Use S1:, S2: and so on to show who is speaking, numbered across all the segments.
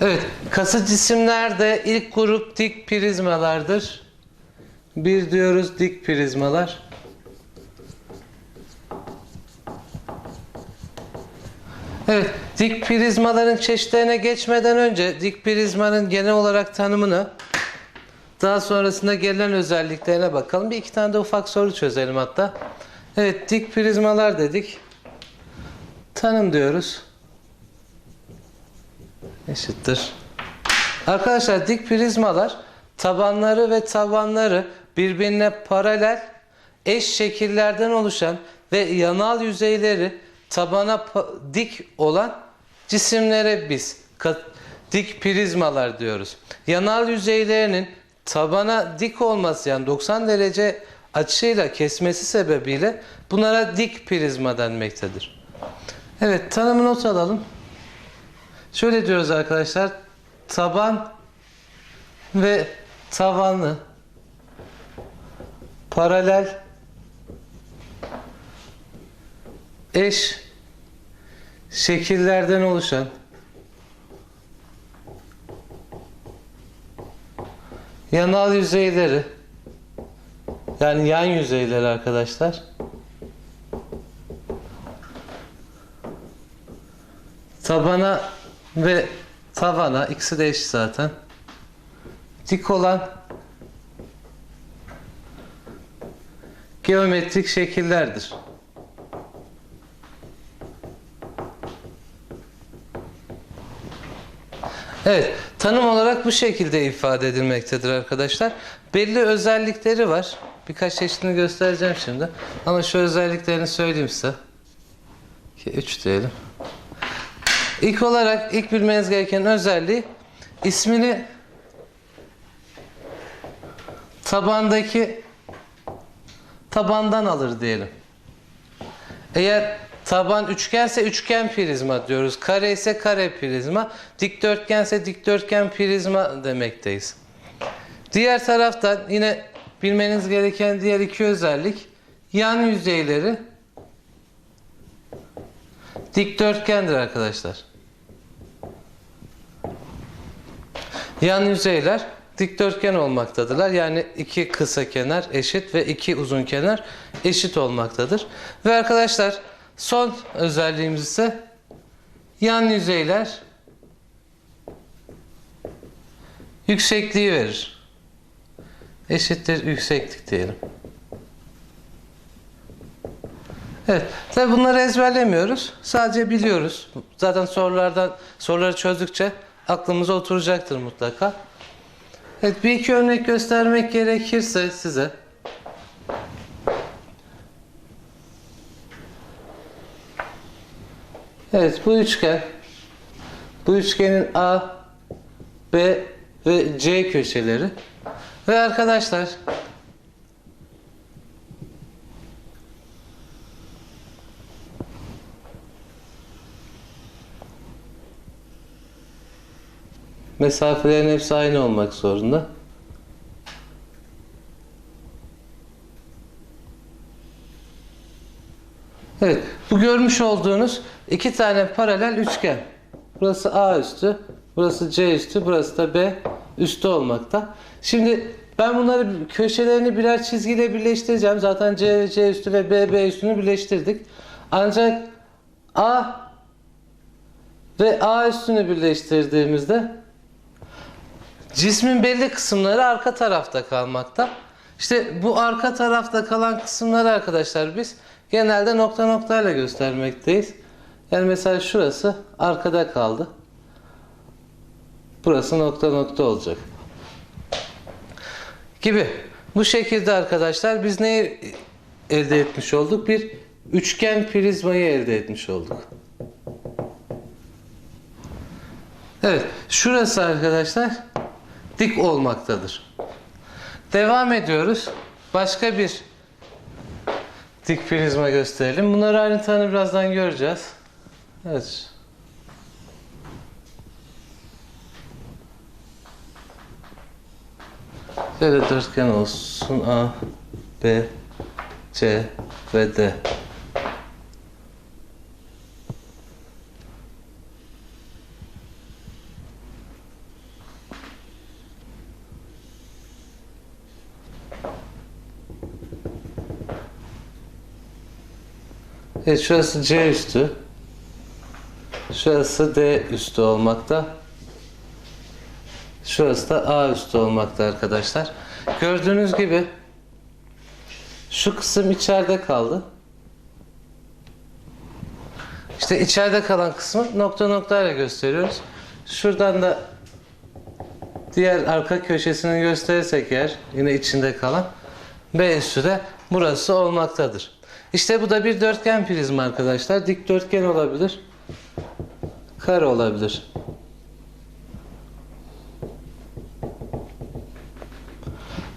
S1: Evet, kası cisimlerde ilk grup dik prizmalardır. Bir diyoruz dik prizmalar. Evet, dik prizmaların çeşitlerine geçmeden önce dik prizmanın genel olarak tanımını daha sonrasında gelen özelliklerine bakalım. Bir iki tane de ufak soru çözelim hatta. Evet, dik prizmalar dedik. Tanım diyoruz. Eşittir. Arkadaşlar dik prizmalar tabanları ve tavanları birbirine paralel eş şekillerden oluşan ve yanal yüzeyleri tabana dik olan cisimlere biz dik prizmalar diyoruz. Yanal yüzeylerinin tabana dik olması yani 90 derece açıyla kesmesi sebebiyle bunlara dik prizma denmektedir. Evet tanımı not alalım. Şöyle diyoruz arkadaşlar. Taban ve tavanlı paralel eş şekillerden oluşan yanal yüzeyleri yani yan yüzeyleri arkadaşlar tabana ve tavana ikisi de eş zaten dik olan geometrik şekillerdir. Evet, tanım olarak bu şekilde ifade edilmektedir arkadaşlar. Belli özellikleri var. Birkaç çeşidini göstereceğim şimdi. Ama şu özelliklerini söyleyeyim size. 3 diyelim. İlk olarak ilk bilmeniz gereken özelliği ismini tabandaki tabandan alır diyelim. Eğer taban üçgense üçgen prizma diyoruz. Kare ise kare prizma. Dikdörtgense dikdörtgen prizma demekteyiz. Diğer taraftan yine bilmeniz gereken diğer iki özellik yan yüzeyleri dikdörtgendir arkadaşlar. Yan yüzeyler dikdörtgen olmaktadırlar. Yani iki kısa kenar eşit ve iki uzun kenar eşit olmaktadır. Ve arkadaşlar son özelliğimiz ise yan yüzeyler yüksekliği verir. Eşittir yükseklik diyelim. Evet. Tabi bunları ezberlemiyoruz. Sadece biliyoruz. Zaten sorulardan soruları çözdükçe aklımıza oturacaktır mutlaka. Evet bir iki örnek göstermek gerekirse size. Evet bu üçgen bu üçgenin A, B ve C köşeleri ve arkadaşlar mesafelerin hepsi aynı olmak zorunda. Evet, bu görmüş olduğunuz iki tane paralel üçgen. Burası A üstü, burası C üstü, burası da B üstü olmakta. Şimdi ben bunları köşelerini birer çizgiyle birleştireceğim. Zaten C C üstü ve B B üstünü birleştirdik. Ancak A ve A üstünü birleştirdiğimizde cismin belli kısımları arka tarafta kalmakta. İşte bu arka tarafta kalan kısımları arkadaşlar biz genelde nokta noktayla göstermekteyiz. Yani mesela şurası arkada kaldı. Burası nokta nokta olacak. Gibi. Bu şekilde arkadaşlar biz neyi elde etmiş olduk? Bir üçgen prizmayı elde etmiş olduk. Evet. Şurası arkadaşlar dik olmaktadır. Devam ediyoruz. Başka bir dik prizma gösterelim. Bunları ayrıntılarını birazdan göreceğiz. Evet. Böyle dörtgen olsun. A, B, C ve D. Evet şurası C üstü. Şurası D üstü olmakta. Şurası da A üstü olmakta arkadaşlar. Gördüğünüz gibi şu kısım içeride kaldı. İşte içeride kalan kısmı nokta noktayla gösteriyoruz. Şuradan da diğer arka köşesini gösterirsek eğer yine içinde kalan B üssü de burası olmaktadır. İşte bu da bir dörtgen prizma arkadaşlar. Dikdörtgen olabilir. Kare olabilir.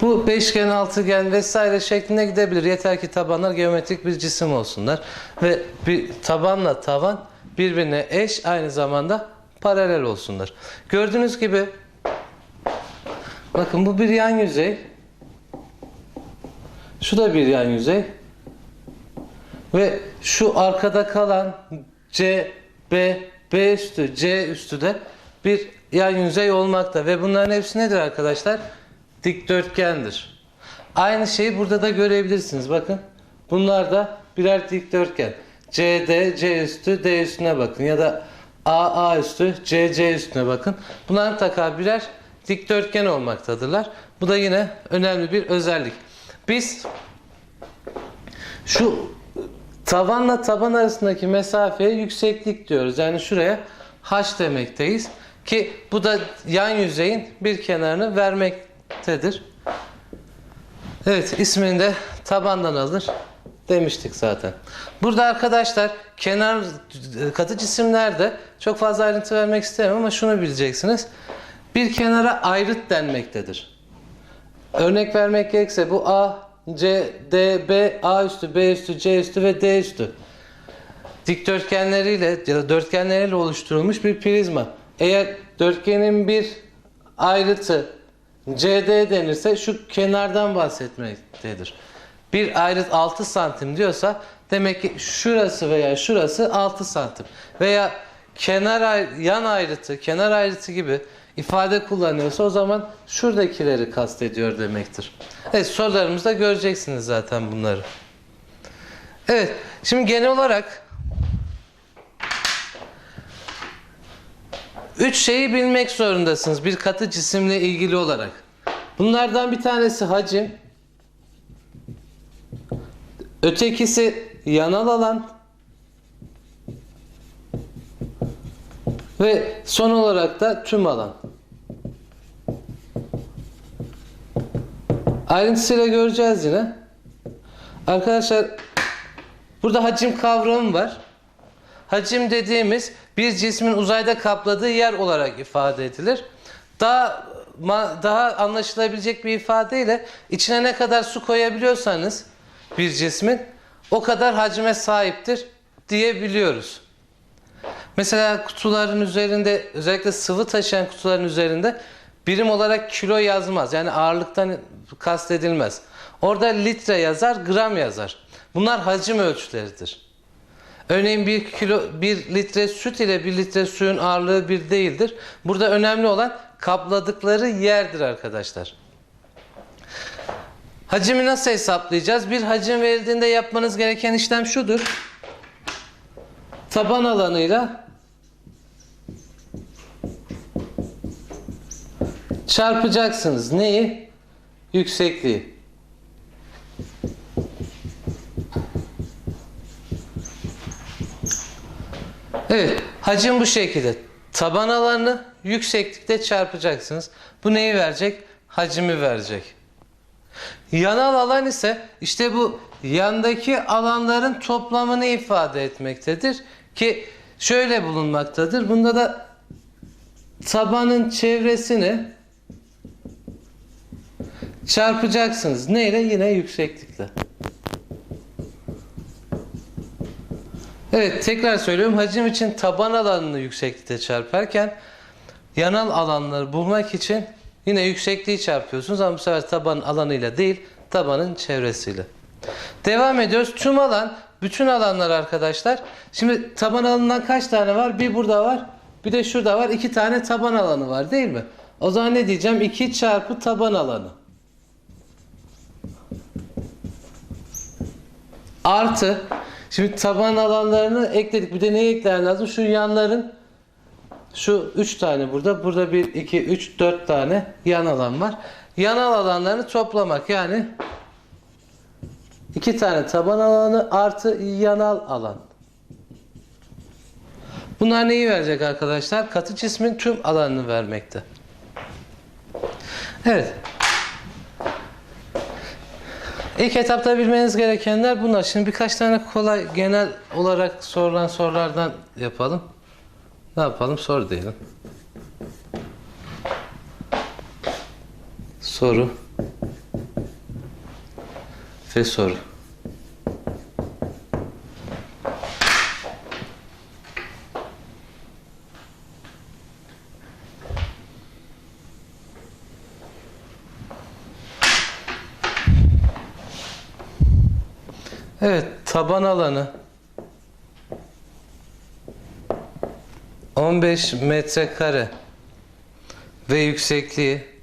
S1: Bu beşgen, altıgen vesaire şeklinde gidebilir. Yeter ki tabanlar geometrik bir cisim olsunlar. Ve bir tabanla tavan birbirine eş aynı zamanda paralel olsunlar. Gördüğünüz gibi bakın bu bir yan yüzey. Şu da bir yan yüzey. Ve şu arkada kalan C, B, B üstü, C üstü de bir yan yüzey olmakta. Ve bunların hepsi nedir arkadaşlar? Dikdörtgendir. Aynı şeyi burada da görebilirsiniz. Bakın bunlar da birer dikdörtgen. CD, C üstü, D üstüne bakın. Ya da A, A üstü, C, C üstüne bakın. Bunlar mutlaka birer dikdörtgen olmaktadırlar. Bu da yine önemli bir özellik. Biz şu tavanla taban arasındaki mesafeye yükseklik diyoruz. Yani şuraya h demekteyiz. Ki bu da yan yüzeyin bir kenarını vermektedir. Evet ismini de tabandan alır demiştik zaten. Burada arkadaşlar kenar katı cisimlerde çok fazla ayrıntı vermek istemem ama şunu bileceksiniz. Bir kenara ayrıt denmektedir. Örnek vermek gerekirse bu A, C, D, B, A üstü, B üstü, C üstü ve D üstü. Dikdörtgenleriyle ya da dörtgenleriyle oluşturulmuş bir prizma. Eğer dörtgenin bir ayrıtı CD denirse şu kenardan bahsetmektedir. Bir ayrıt 6 santim diyorsa demek ki şurası veya şurası 6 santim. Veya kenar yan ayrıtı, kenar ayrıtı gibi ifade kullanıyorsa o zaman şuradakileri kastediyor demektir. Evet sorularımızda göreceksiniz zaten bunları. Evet şimdi genel olarak üç şeyi bilmek zorundasınız bir katı cisimle ilgili olarak. Bunlardan bir tanesi hacim. Ötekisi yanal alan. Ve son olarak da tüm alan. Ayrıntısıyla göreceğiz yine. Arkadaşlar burada hacim kavramı var. Hacim dediğimiz bir cismin uzayda kapladığı yer olarak ifade edilir. Daha daha anlaşılabilecek bir ifadeyle içine ne kadar su koyabiliyorsanız bir cismin o kadar hacme sahiptir diyebiliyoruz. Mesela kutuların üzerinde özellikle sıvı taşıyan kutuların üzerinde birim olarak kilo yazmaz. Yani ağırlıktan kastedilmez. Orada litre yazar, gram yazar. Bunlar hacim ölçüleridir. Örneğin bir kilo bir litre süt ile bir litre suyun ağırlığı bir değildir. Burada önemli olan kapladıkları yerdir arkadaşlar. Hacimi nasıl hesaplayacağız? Bir hacim verildiğinde yapmanız gereken işlem şudur. Taban alanıyla çarpacaksınız. Neyi? Yüksekliği. Evet, hacim bu şekilde. Taban alanını yükseklikte çarpacaksınız. Bu neyi verecek? Hacimi verecek. Yanal alan ise işte bu yandaki alanların toplamını ifade etmektedir ki şöyle bulunmaktadır. Bunda da tabanın çevresini çarpacaksınız. Neyle? Yine yükseklikle. Evet tekrar söylüyorum. Hacim için taban alanını yükseklikte çarparken yanal alanları bulmak için yine yüksekliği çarpıyorsunuz ama bu sefer taban alanıyla değil tabanın çevresiyle. Devam ediyoruz. Tüm alan bütün alanlar arkadaşlar. Şimdi taban alanından kaç tane var? Bir burada var. Bir de şurada var. İki tane taban alanı var değil mi? O zaman ne diyeceğim? 2 çarpı taban alanı. Artı Şimdi taban alanlarını ekledik. Bir de neyi ekler lazım? Şu yanların şu 3 tane burada. Burada 1, 2, 3, 4 tane yan alan var. Yanal alanlarını toplamak. Yani 2 tane taban alanı artı yanal alan. Bunlar neyi verecek arkadaşlar? Katı cismin tüm alanını vermekte. Evet. İlk etapta bilmeniz gerekenler bunlar. Şimdi birkaç tane kolay genel olarak sorulan sorulardan yapalım. Ne yapalım? Soru diyelim. Soru ve soru. Evet, taban alanı. 15 metrekare ve yüksekliği.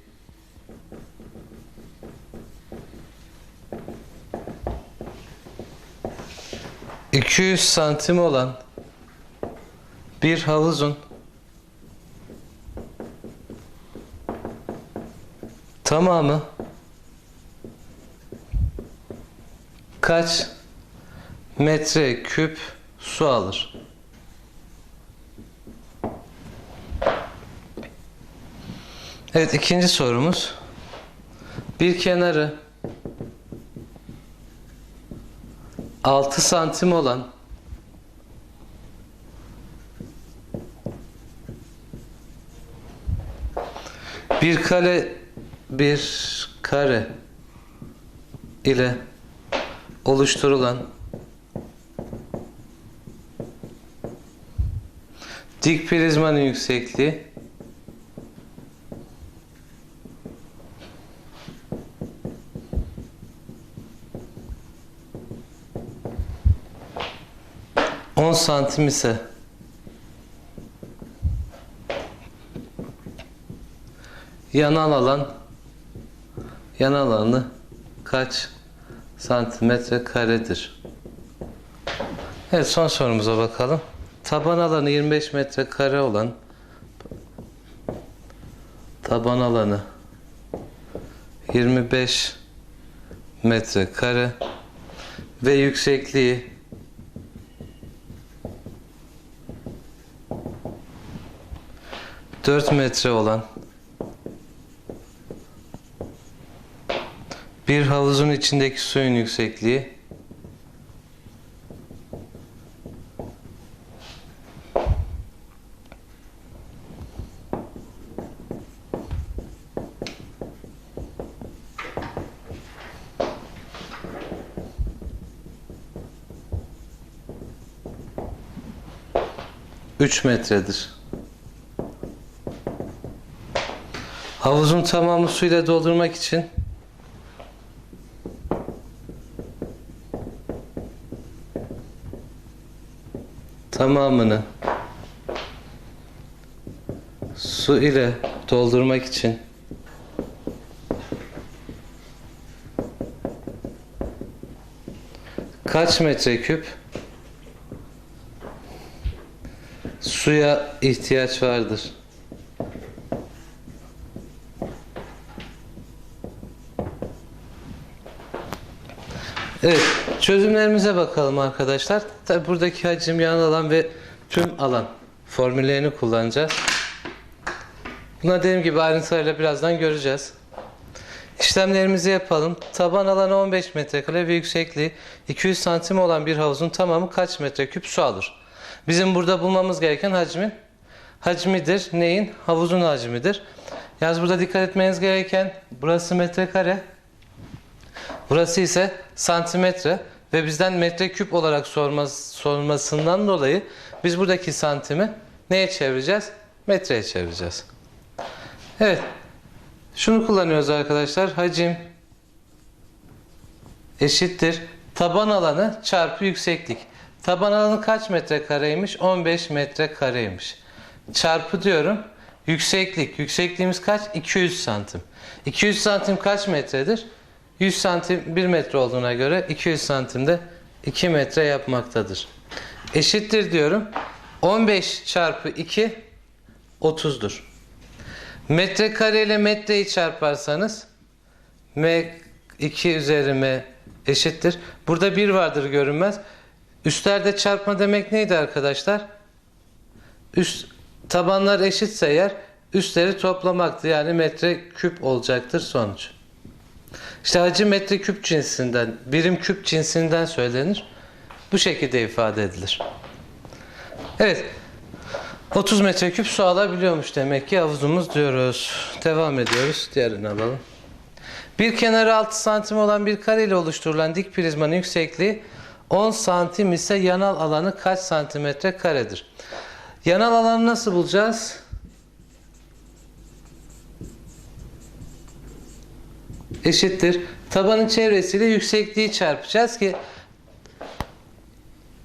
S1: 200 santim olan bir havuzun tamamı kaç metre küp su alır? Evet ikinci sorumuz. Bir kenarı 6 santim olan bir kare bir kare ile oluşturulan dik prizmanın yüksekliği on santim ise yanal alan yanal alanı kaç santimetre karedir? Evet son sorumuza bakalım. Taban alanı 25 metre kare olan taban alanı 25 metre kare ve yüksekliği 4 metre olan bir havuzun içindeki suyun yüksekliği Üç metredir. Havuzun tamamı suyla doldurmak için tamamını su ile doldurmak için kaç metreküp suya ihtiyaç vardır? Evet, çözümlerimize bakalım arkadaşlar. Tabi buradaki hacim, yan alan ve tüm alan formüllerini kullanacağız. Bunları dediğim gibi ayrıntılarıyla birazdan göreceğiz. İşlemlerimizi yapalım. Taban alanı 15 metrekare ve yüksekliği 200 santim olan bir havuzun tamamı kaç metreküp su alır? Bizim burada bulmamız gereken hacmin hacmidir. Neyin? Havuzun hacmidir. Yalnız burada dikkat etmeniz gereken burası metrekare. Burası ise santimetre ve bizden metreküp olarak sorması, sormasından dolayı biz buradaki santimi neye çevireceğiz? Metreye çevireceğiz. Evet. Şunu kullanıyoruz arkadaşlar. Hacim eşittir. Taban alanı çarpı yükseklik. Taban alanı kaç metrekareymiş? 15 metrekareymiş. Çarpı diyorum. Yükseklik. Yüksekliğimiz kaç? 200 santim. 200 santim kaç metredir? 100 santim 1 metre olduğuna göre 200 santim de 2 metre yapmaktadır. Eşittir diyorum. 15 çarpı 2 30'dur. Metrekare ile metreyi çarparsanız m 2 üzeri m eşittir. Burada 1 vardır görünmez. Üstlerde çarpma demek neydi arkadaşlar? Üst tabanlar eşitse eğer üstleri toplamaktı. Yani metre küp olacaktır sonuç. İşte hacim metre küp cinsinden, birim küp cinsinden söylenir. Bu şekilde ifade edilir. Evet. 30 metreküp su alabiliyormuş demek ki havuzumuz diyoruz. Devam ediyoruz. Diğerini alalım. Bir kenarı 6 santim olan bir kare ile oluşturulan dik prizmanın yüksekliği 10 santim ise yanal alanı kaç santimetre karedir? Yanal alanı nasıl bulacağız? Eşittir. Tabanın çevresiyle yüksekliği çarpacağız ki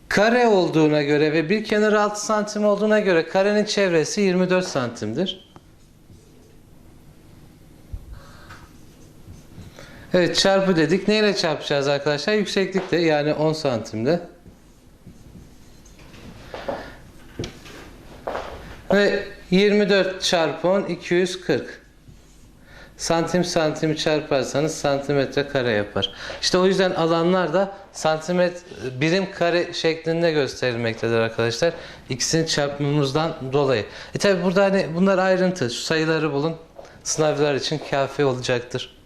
S1: kare olduğuna göre ve bir kenarı 6 santim olduğuna göre karenin çevresi 24 santimdir. Evet çarpı dedik. Neyle çarpacağız arkadaşlar? Yükseklikle yani 10 santimde. Ve 24 çarpı 10 240. Santim santim çarparsanız santimetre kare yapar. İşte o yüzden alanlar da santimetre birim kare şeklinde gösterilmektedir arkadaşlar. İkisini çarpmamızdan dolayı. E tabi burada hani bunlar ayrıntı. Şu sayıları bulun. Sınavlar için kafi olacaktır.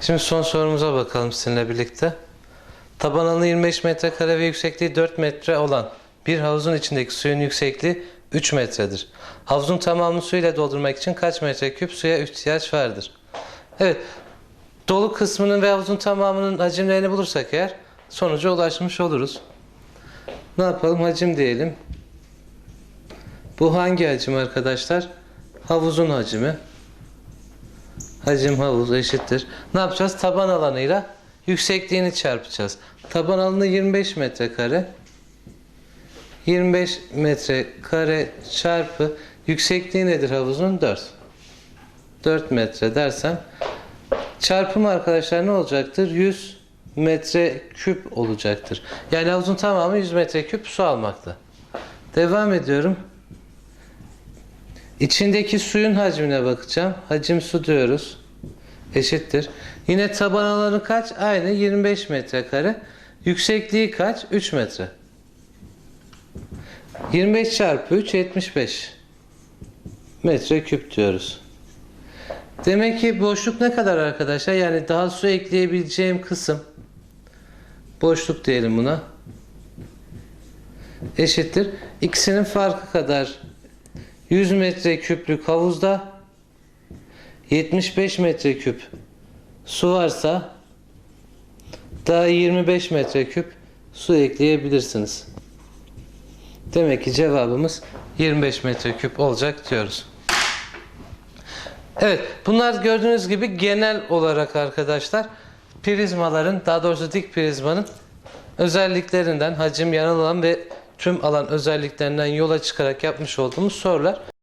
S1: Şimdi son sorumuza bakalım sizinle birlikte. Taban alanı 25 metrekare ve yüksekliği 4 metre olan bir havuzun içindeki suyun yüksekliği 3 metredir. Havuzun tamamını su ile doldurmak için kaç metreküp suya ihtiyaç vardır? Evet. Dolu kısmının ve havuzun tamamının hacimlerini bulursak eğer sonuca ulaşmış oluruz. Ne yapalım? Hacim diyelim. Bu hangi hacim arkadaşlar? Havuzun hacmi. Hacim havuz eşittir. Ne yapacağız? Taban alanıyla yüksekliğini çarpacağız. Taban alanı 25 metrekare. 25 metrekare çarpı yüksekliği nedir havuzun? 4. 4 metre dersem çarpım arkadaşlar ne olacaktır? 100 metre küp olacaktır. Yani havuzun tamamı 100 metre küp su almakta. Devam ediyorum. İçindeki suyun hacmine bakacağım. Hacim su diyoruz. Eşittir. Yine taban alanı kaç? Aynı 25 metrekare. Yüksekliği kaç? 3 metre. 25 çarpı 3 75 metre küp diyoruz. Demek ki boşluk ne kadar arkadaşlar? Yani daha su ekleyebileceğim kısım boşluk diyelim buna. Eşittir. İkisinin farkı kadar 100 metre küplük havuzda 75 metre küp su varsa daha 25 metre küp su ekleyebilirsiniz. Demek ki cevabımız 25 metreküp olacak diyoruz. Evet, bunlar gördüğünüz gibi genel olarak arkadaşlar prizmaların, daha doğrusu dik prizmanın özelliklerinden, hacim, yanal alan ve tüm alan özelliklerinden yola çıkarak yapmış olduğumuz sorular.